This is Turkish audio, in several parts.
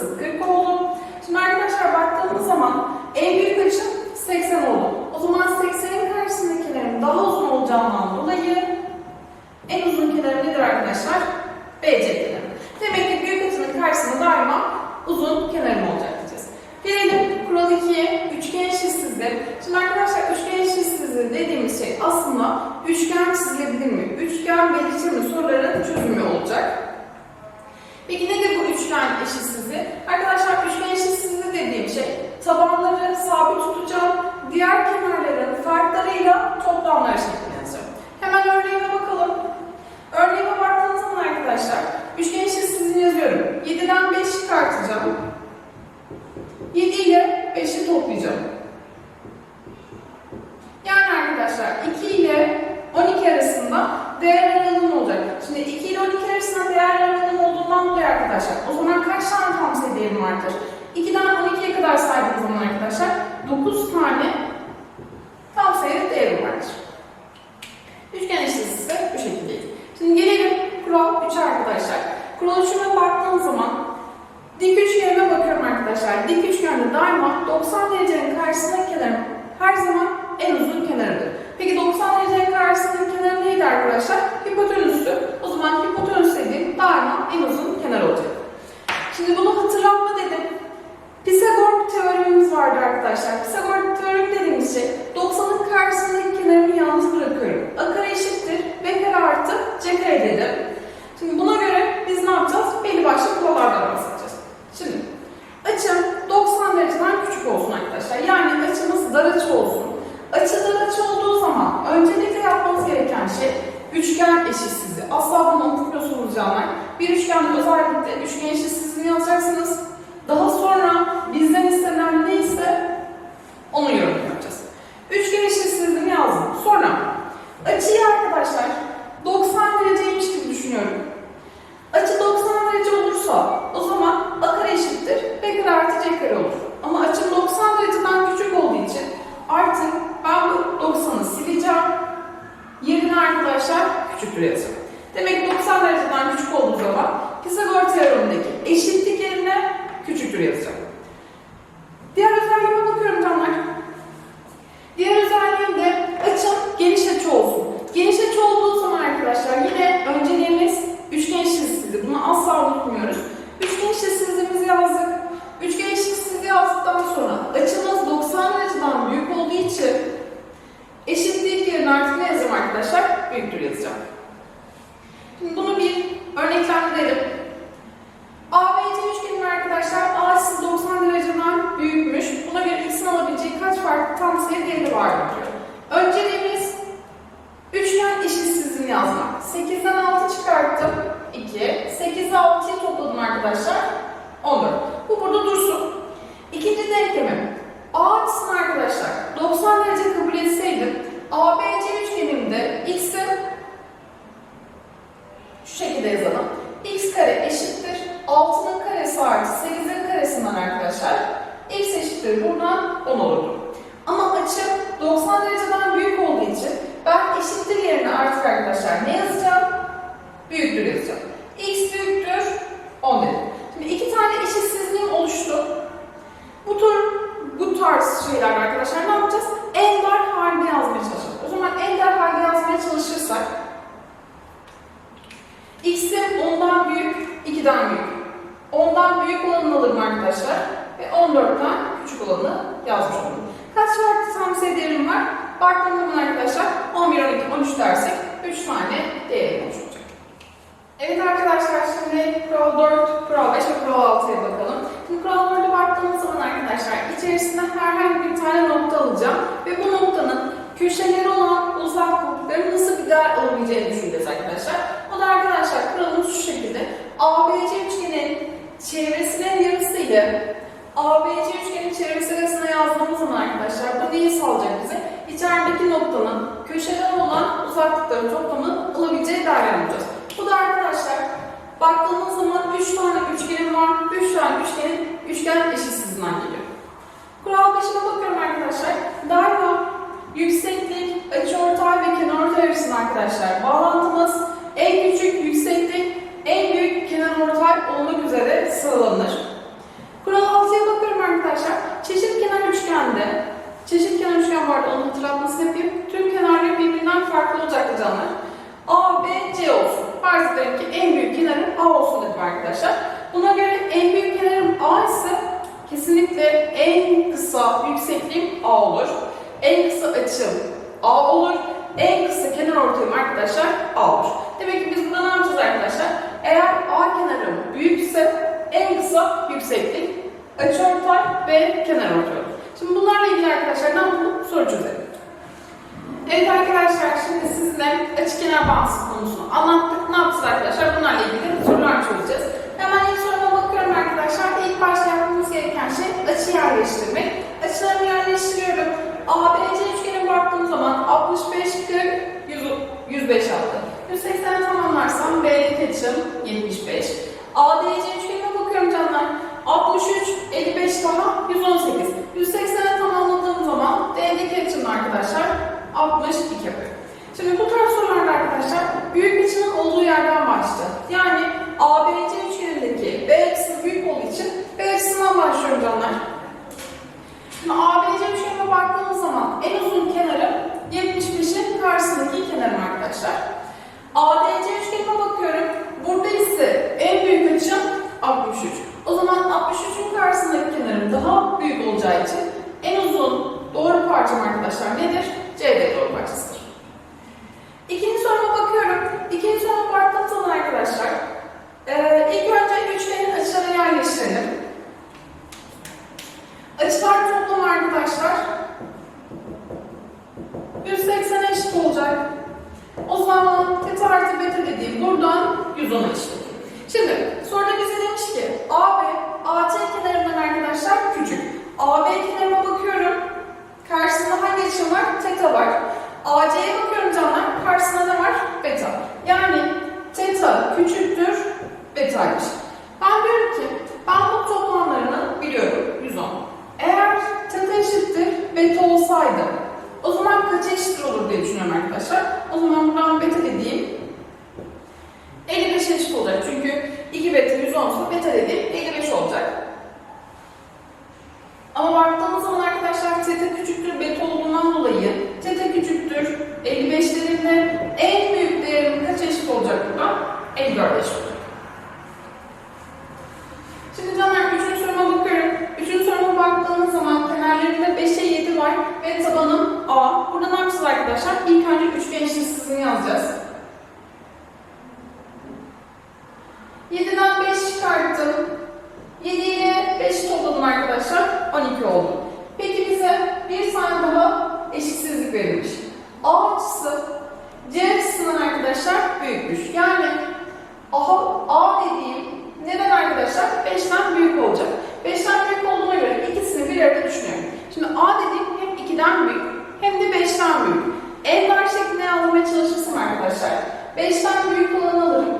Good. toplayacağım. Yani arkadaşlar 2 ile 12 arasında değer aralığım olacak. Şimdi 2 ile 12 arasında değer aralığım olduğundan dolayı arkadaşlar o zaman kaç tane tam sayı değerim vardır? 2'den 12'ye kadar saydığım zaman arkadaşlar 9 tane büyüktür yazacağım. Şimdi bunu bir örneklendirelim. ABC üçgeninin arkadaşlar A'sı 90 dereceden büyükmüş. Buna göre x'in olabileceği kaç farklı tam sayı değeri vardır? Önceliğimiz üçgen eşitsizliğini yazmak. 8'den 6 çıkarttım. 2. 8'e 6'yı topladım arkadaşlar. 14. Bu burada dursun. İkinci denklemi. A açısını arkadaşlar 90 derece kabul etseydim ABC üçgenimde x'i şu şekilde yazalım. x kare eşittir 6'nın karesi artı 8'in karesinden arkadaşlar x eşittir buradan 10 olurdu. Ama açı 90 dereceden büyük olduğu için ben eşittir yerine artık arkadaşlar ne yazacağım? Büyüktür yazacağım. köşeleri olan uzak kopukların nasıl bir değer olabileceğini düşüneceğiz arkadaşlar. O da arkadaşlar kuralımız şu şekilde. ABC üçgenin çevresinin yarısı ile ABC üçgenin çevresi arasına yazdığımız zaman arkadaşlar bu neyi sağlayacak bize? İçerideki noktanın köşeden olan uzaklıkların toplamı olabileceği değer alacağız. Bu da arkadaşlar baktığımız zaman 3 tane üçgenin var. 3 tane üçgenin üçgen eşitsizliğinden geliyor. Kural 5'ine bakıyorum arkadaşlar. Daima yükseklik, açıortay ve kenarortay arasında arkadaşlar bağlantımız en küçük yükseklik, en büyük kenarortay olmak üzere sıralanır. Kural 6'ya bakıyorum arkadaşlar. Çeşit kenar üçgende, çeşit kenar üçgen vardı onun hatırlatmasını yapayım. Tüm kenarları birbirinden farklı olacaktı canlar. A, B, C olsun. Farz edelim ki en büyük kenarım A olsun dedim arkadaşlar. Buna göre en büyük kenarım A ise kesinlikle en kısa yüksekliğim A olur. En kısa açım A olur. En kısa kenar ortayım arkadaşlar A olur. Demek ki biz burada ne yapacağız arkadaşlar? Eğer A kenarım büyükse en kısa yükseklik, açıortay ve kenar ortay olur. Şimdi bunlarla ilgili arkadaşlar ne yapalım? Soru çözelim. Evet arkadaşlar şimdi sizinle açık kenar bağıntısı konusunu anlattık. Ne yapacağız arkadaşlar? Bunlarla ilgili sorular çözeceğiz. Hemen ilk soruma bakıyorum arkadaşlar. İlk başta yapmamız gereken şey açı yerleştirmek. Açılarımı B'deki açım 75. ADC üçgenine bakıyorum canlar. 63, 55 daha 118. 180'e tamamladığım zaman D'deki açım arkadaşlar 62 yapıyor. Şimdi bu tarz sorularda arkadaşlar büyük açının olduğu yerden başladı. Yani ABC üçgenindeki B açısı büyük olduğu için B açısından başlıyorum canlar. Şimdi ABC üçgenine baktığımız zaman en uzun kenarı 75'in karşısındaki kenarım arkadaşlar. ADC üçgenine bakıyorum. Burada ise en büyük açım 63. O zaman 63'ün karşısındaki kenarım daha büyük olacağı için en uzun doğru parçam arkadaşlar nedir? CD doğru parçasıdır. İkinci soruma bakıyorum. İkinci soruma baktığım zaman arkadaşlar ee, ilk önce üçgenin açılarını yerleştirelim. Açılar toplamı arkadaşlar 180 eşit olacak. O zaman teta artı beta dediğim buradan 110 eşit. Şimdi soruda bize demiş ki AB, AC kenarından arkadaşlar küçük. AB kenarına bakıyorum. Karşısında hangi açım var? Teta var. AC'ye bakıyorum canlar. Karşısında ne var? Beta. Yani teta küçüktür betaymış. Ben diyorum ki ben bu toplamlarını biliyorum 110. Eğer teta eşittir beta olsaydı o zaman kaç eşittir olur diye düşünüyorum arkadaşlar. O zaman buradan beta dediğim 55 eşit olacak. Çünkü 2 beta 110 ise beta dediğim 55 olacak. Ama baktığımız zaman arkadaşlar teta küçüktür beta olduğundan dolayı teta küçüktür 55 dediğimde en büyük değerim kaç eşit olacak burada? 54 eşit olacak. Şimdi canlar üçüncü soruma bakıyorum. Üçüncü soruma baktığımız zaman kenarlarında 5'e 7 var ve tabanım A. Burada ne yapacağız arkadaşlar? İlk önce üçgen eşitsizliğini yazacağız. 7'den 5 çıkarttım. 7 ile 5 topladım arkadaşlar. 12 oldu. Peki bize bir tane daha eşitsizlik verilmiş. A açısı C açısından arkadaşlar büyükmüş. Yani A, A dediğim neden arkadaşlar? 5'ten büyük olacak. 5'ten büyük olduğuna göre ikisini bir arada düşünüyorum. Şimdi A dediğim hem 2'den büyük hem de 5'ten büyük. Enler şeklinde yazmaya çalışırsam arkadaşlar 5'ten büyük olanı alırım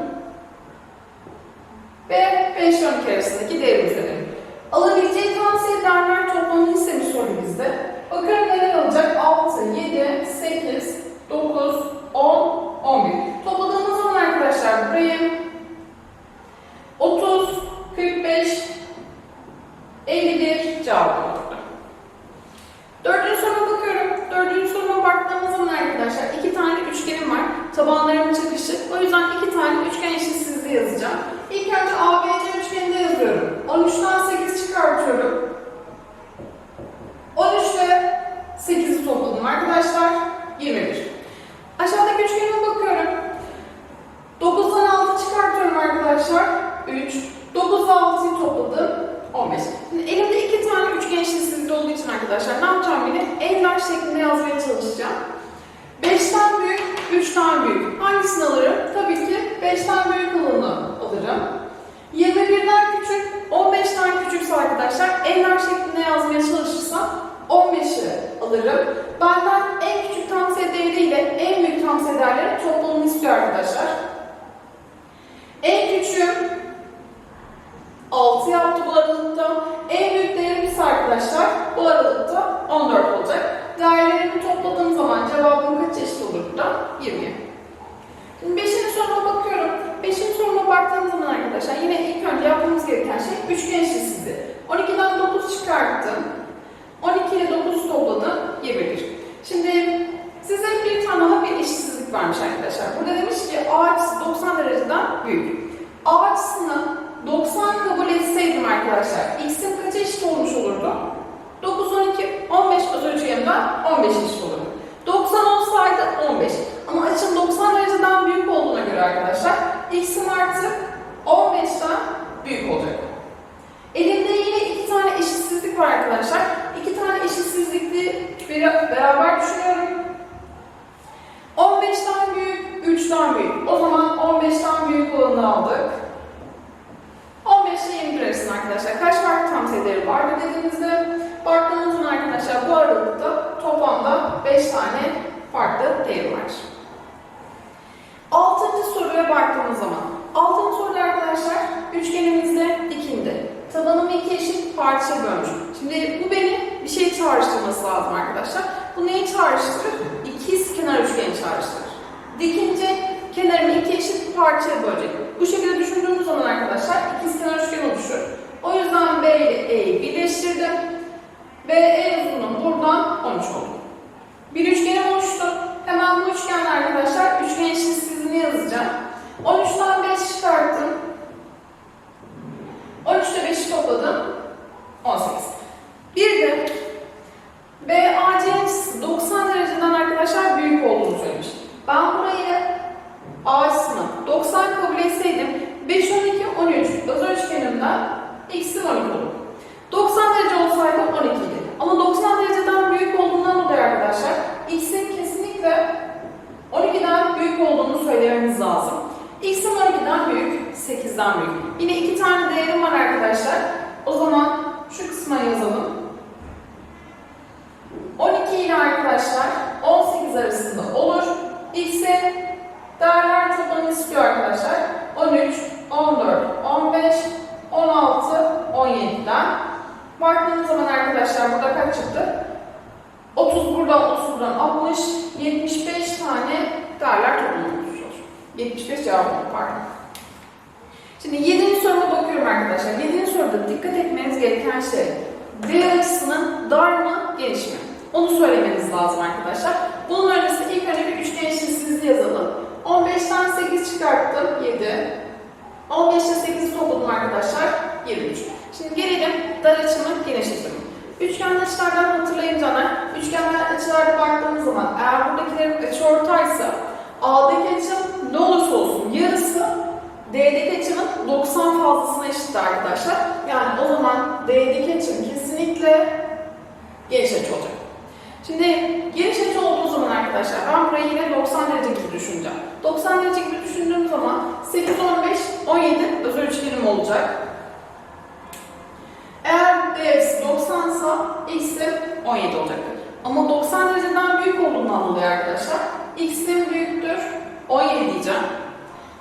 ve 5 12 arasındaki değeri üzeri. Alabileceği tavsiye değerler toplamını istemiş soru bizde. Bakıyorum neler alacak? 6, 7, 8, 9, 10, 11. Topladığımız zaman arkadaşlar burayı 30, 45, 51 cevap. Dördüncü soruma bakıyorum. Dördüncü soruma baktığımız zaman arkadaşlar iki tane üçgenim var. Tabanlarım çakışık. O yüzden iki tane üçgen eşitsizliği yazacağım. İlk önce ABC üçgeninde yazıyorum. 13'ten 8 çıkartıyorum. 13 ile 8'i topladım arkadaşlar. 21. Aşağıdaki üçgenime bakıyorum. 9'dan 6 çıkartıyorum arkadaşlar. 3. 9 ile 6'yı topladım. 15. Şimdi elimde iki tane üçgen eşitsizliği olduğu için arkadaşlar ne yapacağım yine? Enler şeklinde yazmaya çalışacağım. 5'ten büyük, 3'ten büyük. Hangisini alırım? Tabii ki 5'ten büyük olanı alırım. 21'den küçük, 15'ten küçükse arkadaşlar enler değer şeklinde yazmaya çalışırsam 15'i alırım. Benden en küçük tam sayı değeriyle en büyük tam sayı değerleri toplamını istiyor arkadaşlar. En küçüğüm 6 yaptı bu aralıkta. En büyük değerim ise arkadaşlar bu aralıkta 14 olacak. Değerlerimi topladığım zaman cevabım kaç eşit olur burada? 20. Şimdi 5. soruma bakıyorum. 5. soruma baktığım zaman arkadaşlar yine ilk önce yapmamız gereken şey üçgen eşitsizliği. 12'den 9 çıkarttım. 12 ile 9 topladım 21. Şimdi size bir tane daha bir eşitsizlik varmış arkadaşlar. Burada demiş ki A açısı 90 dereceden büyük. A açısını 90 kabul etseydim arkadaşlar x'in kaça eşit olmuş olurdu? 9, 12, 15 öz üçgeninden 15 eşit olurdu. 90 olsaydı 15. Ama açım 90 dereceden büyük olduğuna göre arkadaşlar x'im artık 15'ten büyük olacak. Elimde yine iki tane eşitsizlik var arkadaşlar. İki tane eşitsizlikli beraber düşünüyorum. 15'ten büyük, 3'ten büyük. O zaman 15'ten büyük olanı aldık. 15 ile 21 arasında arkadaşlar kaç farklı tam sayıları var dediğimizde zaman arkadaşlar bu aralıkta toplamda 5 tane farklı değer var. Altıncı soruya baktığımız zaman altıncı soruda arkadaşlar üçgenimizde dikindi. Tabanımı iki eşit parçaya bölmüş. Şimdi bu beni bir şey çağrıştırması lazım arkadaşlar. Bu neyi çağrıştırır? İkiz kenar üçgeni çağrıştırır. Dikince kenarını iki eşit parçaya bölecek. Bu şekilde düşündüğümüz zaman arkadaşlar ikiz kenar üçgen oluşur. O yüzden B ile E'yi birleştirdim. Ve E uzunluğum buradan 13 oldu. Bir üçgenim oluştu. Hemen bu üçgenle arkadaşlar üçgen eşitsizliğini yazacağım. 13'ten 5 çıkarttım. 13'te 5'i topladım. 18. Bir de BAC açısı 90 dereceden arkadaşlar büyük olduğunu söylemiş. Ben burayı A açısını 90 kabul etseydim 5, 12, 13 öz üçgenimden x'im 12 olur. 90 derece olsaydı 12 idi. Ama 90 dereceden büyük olduğundan dolayı arkadaşlar x'in kesinlikle 12'den büyük olduğunu söylememiz lazım. x'in 12'den büyük, 8'den büyük. Yine iki tane değerim var arkadaşlar. O zaman şu kısma yazalım. 12 ile arkadaşlar 18 arasında olur. X'e değerler toplamını istiyor arkadaşlar. 13, 14, 15, 16, 17'den. Baktığımız zaman arkadaşlar burada kaç çıktı? 30 buradan, 30 buradan 60, 75 tane değerler oluşuyor. 75 cevabı pardon. Şimdi 7. soruma bakıyorum arkadaşlar. 7. soruda dikkat etmeniz gereken şey D açısının dar mı, geniş mi? Onu söylemeniz lazım arkadaşlar. Bunun öncesinde ilk önce bir üçgen eşitsizliği yazalım. 15'ten 8 çıkarttım, 7. 15 ile 8 topladım arkadaşlar, 23. Şimdi gelelim dar açımı, geniş açımı. Üçgen açılardan hatırlayınca ne? Üçgenler açılarda baktığımız zaman eğer buradakilerin açı ortaysa A'daki açım ne olursa olsun yarısı D'deki açının 90 fazlasına eşit arkadaşlar. Yani o zaman D'deki açım kesinlikle geniş açı olacak. Şimdi geniş açı olduğu zaman arkadaşlar ben burayı yine 90 derece gibi düşüneceğim. 90 derece gibi düşündüğüm zaman 8, 15, 17 özel üçgenim olacak. Eğer D'si 90 ise X'im 17 olacaktır. Ama 90 dereceden büyük olduğundan dolayı arkadaşlar X'im büyüktür 17 diyeceğim.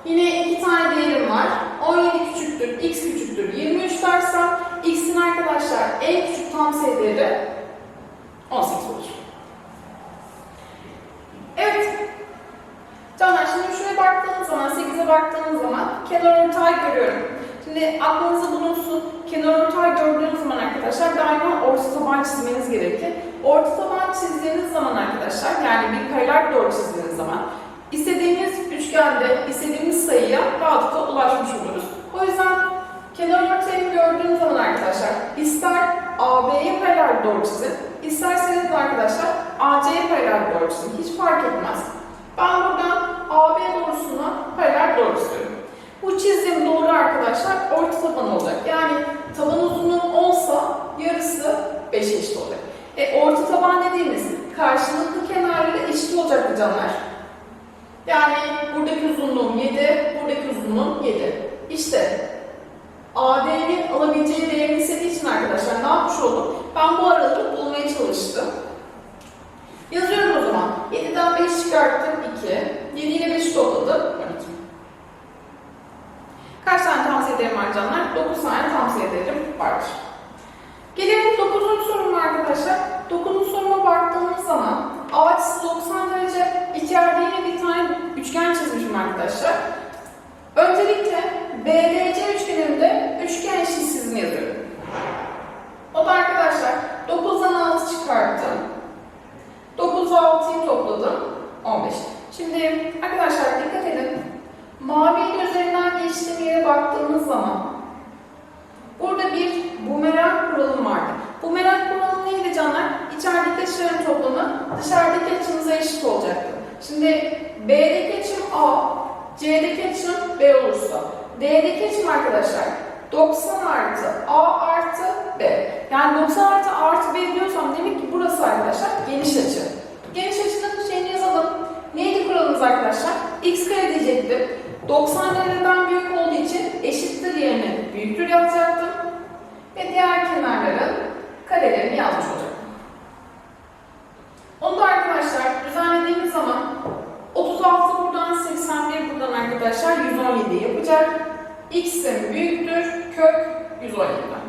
Yine iki tane değerim var. 17 küçüktür, X küçüktür 23 dersem X'in arkadaşlar en küçük tam sayı değeri 18 olur. Evet. Canlar şimdi şuraya baktığınız zaman, 8'e baktığınız zaman kenar ortay görüyorum. Şimdi aklınızda bulunsun, kenar ortay gördüğünüz zaman arkadaşlar daima orta taban çizmeniz gerekir. Orta taban çizdiğiniz zaman arkadaşlar, yani bir paralel doğru çizdiğiniz zaman istediğimiz üçgende istediğimiz sayıya rahatlıkla ulaşmış oluruz. O yüzden kenar ortayı gördüğünüz zaman arkadaşlar ister AB'ye paralel doğru çizin, isterseniz arkadaşlar AC'ye paralel doğru çizin. Hiç fark etmez. Ben buradan AB doğrusuna paralel doğru çiziyorum. Bu çizdiğim doğru arkadaşlar orta taban olacak. Yani taban uzunluğu olsa yarısı 5 eşit olacak. E, orta taban dediğimiz karşılıklı kenarları eşit olacaktı canlar. Yani buradaki uzunluğum 7, buradaki uzunluğum 7. İşte AD'nin alabileceği değerini istediği için arkadaşlar ne yapmış olduk? Gelelim 9. soruma arkadaşlar. 9. soruma baktığımız zaman A açısı 90 derece, içeride yine bir tane üçgen çizmişim arkadaşlar. Öncelikle BDC üçgeninde üçgen eşitsizliğini yazıyorum. O da arkadaşlar 9'dan 6 çıkarttım. 9'u 6'yı topladım. 15. Şimdi arkadaşlar dikkat edin. Mavi üzerinden geçtiğim yere baktığımız zaman burada bir bumerang kuralım vardı. Bumerang kuralı neydi canlar? İçerideki açıların toplamı dışarıdaki açımıza eşit olacaktı. Şimdi B'deki açım A, C'deki açım B olursa, D'deki açım arkadaşlar 90 artı A artı B. Yani 90 artı A artı B diyorsam demek ki burası arkadaşlar geniş açı. Geniş açının şeyini yazalım. Neydi kuralımız arkadaşlar? X kare diyecektim. 90 dereceden büyük olduğu için eşittir yerine büyüktür yazacaktım. Ve diğer kenarların karelerini yazmış olacaktım. Onu da arkadaşlar düzenlediğimiz zaman 36 buradan 81 buradan arkadaşlar 117 yapacak. X'in büyüktür kök 117'den.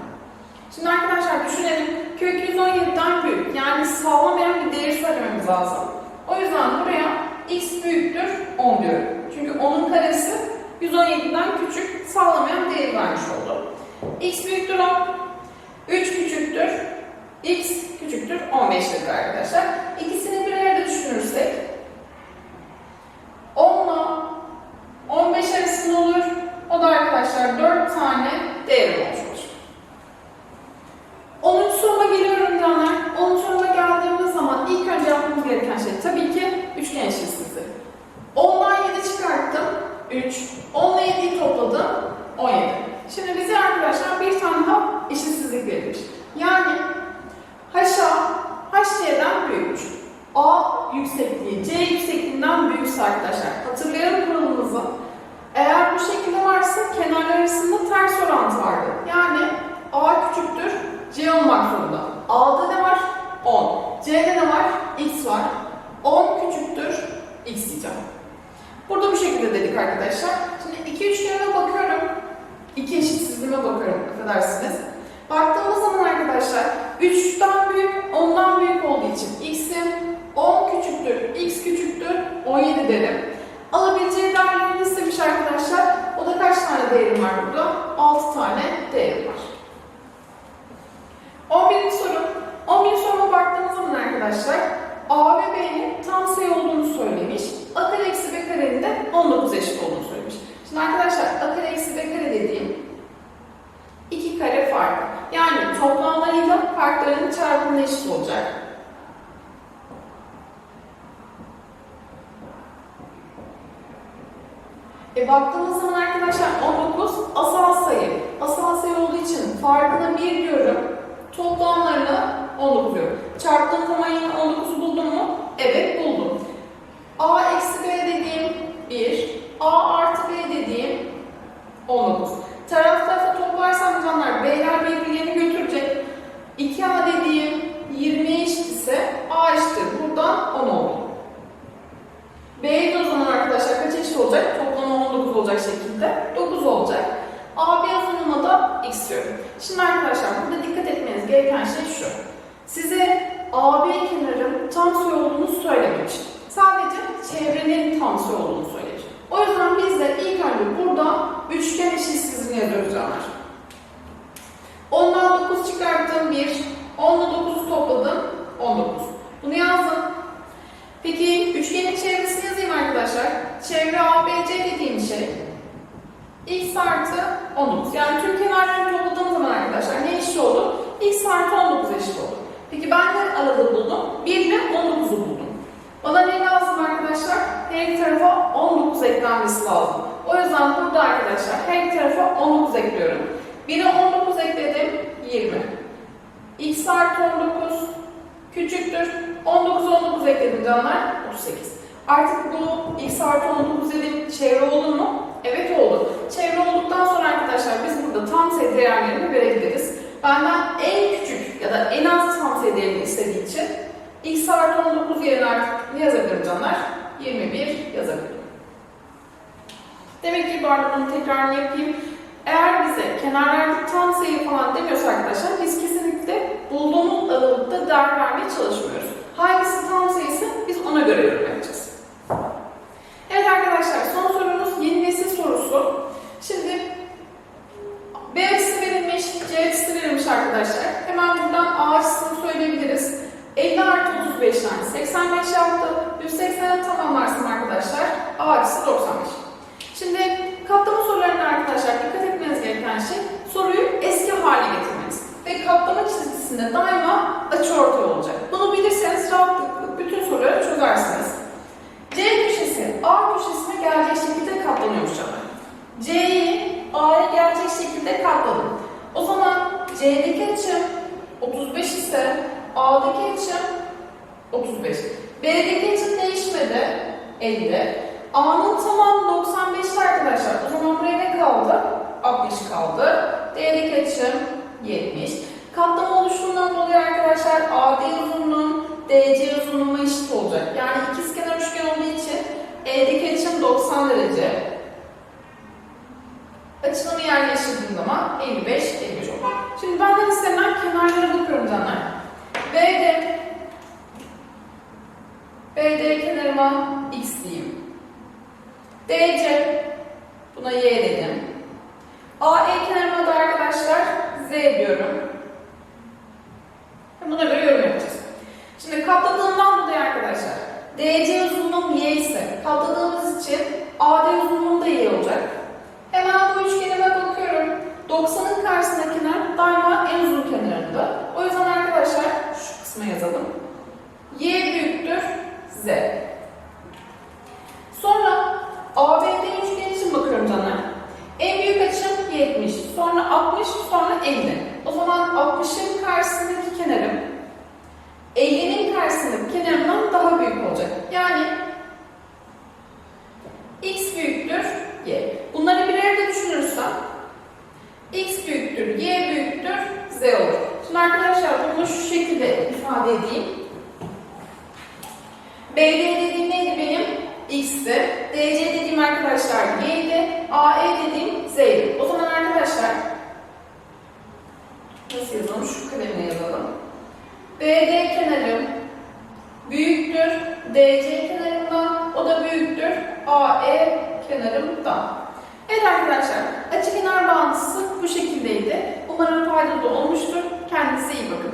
Şimdi arkadaşlar düşünelim. Kök 117'den büyük. Yani sağlamayan bir değeri söylememiz lazım. O yüzden buraya x büyüktür 10 diyorum. Çünkü 10'un karesi 117'den küçük sağlamayan değeri vermiş oldu. x büyüktür 10. 3 küçüktür. X küçüktür 15'tir arkadaşlar. İkisini bir arada düşünürsek 10 ile 15 arasında olur. O da arkadaşlar 4 tane değeri olmuş olur. 10. soruma geliyorum canlar. 10. soruma geldiğimiz zaman ilk önce yapmamız gereken şey tabii ki üçgen eşitsizliği. 10'dan 7 çıkarttım. 3. 10 ile 7'yi topladım. 17. Şimdi bize arkadaşlar bir tane daha eşitsizlik verilmiş. Yani A yüksekliği, C yüksekliğinden büyükse arkadaşlar. Hatırlayalım kuralımızı. Eğer bu şekilde varsa kenarlar arasında ters orantı vardı. Yani A küçüktür, C olmak zorunda. A'da ne var? 10. C'de ne var? X var. 10 küçüktür, X diyeceğim. Burada bu şekilde dedik arkadaşlar. Şimdi iki üçgenime bakıyorum. İki eşitsizliğime bakıyorum, affedersiniz. Baktığımız zaman arkadaşlar 3'ten büyük, 10'dan büyük olduğu için x'im 10 küçüktür, x küçüktür, 17 derim. Alabileceği değerlerini istemiş arkadaşlar. O da kaç tane değerim var burada? 6 tane değerim var. 11. soru. 11. soruma baktığımız zaman arkadaşlar A ve B'nin tam sayı olduğunu söylemiş. A kare eksi B karenin de 19 eşit olduğunu söylemiş. Şimdi arkadaşlar A kare eksi B kare dediğim iki kare farkı. Yani toplamlarıyla farklarının çarpımına eşit olacak. E baktığımız zaman arkadaşlar 19 asal sayı. Asal sayı olduğu için farkına 1 diyorum. Toplamlarını 19 diyorum. Çarptığım zaman yine 19'u buldum mu? Evet buldum. A eksi B dediğim 1. A artı B dediğim 19. Taraf tarafa toplarsam canlar B'ler birbirlerini götürecek. 2A dediğim 20'ye eşit ise A eşittir. Buradan 10 oldu. B'ye de o zaman arkadaşlar kaç eşit olacak? Toplamı 19 olacak şekilde. 9 olacak. AB uzunluğuna da x diyorum. Şimdi arkadaşlar burada dikkat etmeniz gereken şey şu. Size AB kenarın tam sayı olduğunu söylememiş. Sadece çevrenin tam sayı olduğunu söylemiş. O yüzden biz de ilk önce burada üçgen eşitsizliğini yazıyoruz canlar. 10'dan 9 çıkarttım 1. 10 ile 9'u topladım 19. Bunu yazdım. Peki üçgenin çevresini yazayım arkadaşlar. Çevre ABC dediğim şey x artı 19. Yani tüm kenarlarını topladığım zaman arkadaşlar ne eşit oldu? x artı 19 eşit oldu. Peki ben ne arada buldum? 1 ile 19'u buldum. Bana ne lazım arkadaşlar? Her iki tarafa 19 eklenmesi lazım. O yüzden burada arkadaşlar her iki tarafa 19 ekliyorum. 1'e 19 ekledim 20. x artı 19 küçüktür. 19 19 ekledim canlar 38. Artık bu x artı 19 dediğim çevre oldu mu? Evet oldu. Çevre olduktan sonra arkadaşlar biz burada tam sayı değerlerini verebiliriz. Benden en küçük ya da en az tam sayı değerini istediği için x artı 19 yerine artık ne yazabilirim canlar? 21 yazabilirim. Demek ki bu arada bunu tekrar yapayım. Eğer bize kenarlarda tam sayı falan demiyorsa arkadaşlar biz kesinlikle vermeye çalışmıyoruz. Hangisi tam sayısı biz ona göre yorum yapacağız. Evet arkadaşlar son sorumuz yeni nesil sorusu. Şimdi B açısı verilmiş, C açısı verilmiş arkadaşlar. Hemen buradan A söyleyebiliriz. 50 artı 35 tane 85 yaptı. 180'e tamamlarsın arkadaşlar. A açısı 95. Şimdi katlama sorularında arkadaşlar dikkat etmeniz gereken şey soruyu eski hale getirmeniz. Ve katlama çizgisinde daima açıortay olacak. Bunu bilirseniz rahatlıkla bütün soruları çözersiniz. C köşesi A köşesine gelecek şekilde katlanıyormuş ama. C'yi A'ya gelecek şekilde katladım. O zaman C'deki açım 35 ise A'daki açım 35. B'deki açım değişmedi 50. A'nın tamamı 95 arkadaşlar. O zaman buraya ne kaldı? 60 kaldı. D'deki açım 70. Katlama oluştuğundan dolayı arkadaşlar AD uzunluğum DC uzunluğuma eşit olacak. Yani ikizkenar üçgen olduğu için E'deki açım 90 derece. Açılımı yerleştirdiğim zaman 55, 55 olur. Şimdi benden istenen kenarlara bakıyorum canlar. BD BD kenarıma X diyeyim. DC buna Y dedim. AE kenarıma da arkadaşlar Z diyorum. Buna göre yorum yapacağız. Şimdi katladığımdan dolayı arkadaşlar DC uzunluğum Y ise katladığımız için AD uzunluğum da Y olacak. Hemen bu üçgenime bakıyorum. 90'ın karşısındaki kenar daima en uzun kenarında. O yüzden arkadaşlar şu kısma yazalım. Y büyüktür Z. Sonra ABD üçgeni için bakıyorum canlar. En büyük açım 70, sonra 60, sonra 50. O zaman 60'ın karşısındaki kenarım 50'nin karşısındaki kenarımdan daha büyük olacak. Yani burada. Evet arkadaşlar, açı kenar bağıntısı bu şekildeydi. Umarım faydalı olmuştur. Kendinize iyi bakın.